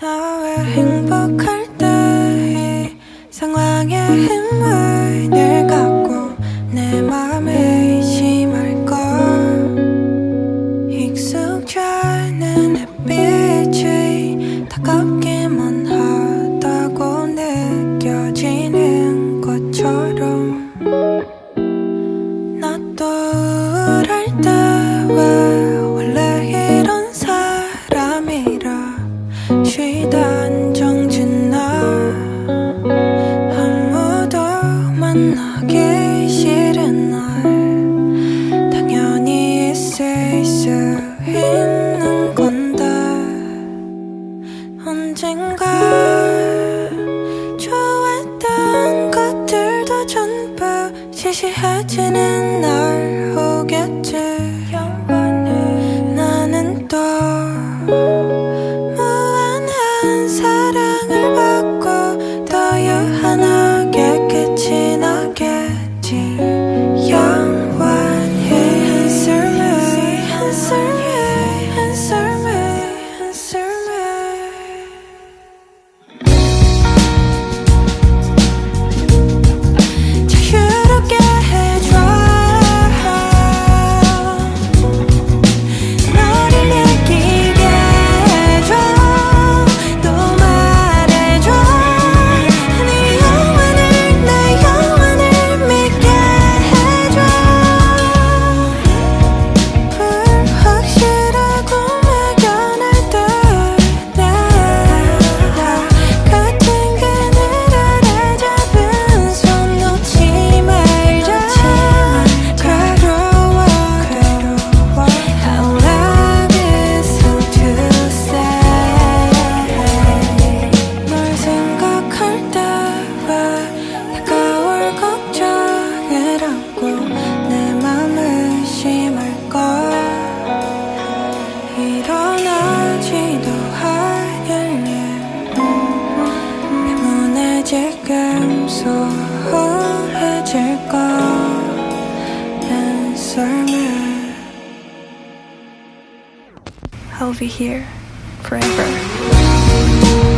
나의 행복 나기 싫은 날 당연히 있는 건데 언젠가 좋았던 것들도 전부 시시해지는 날. 이제 감소해질 거란 설마 I'll be here forever.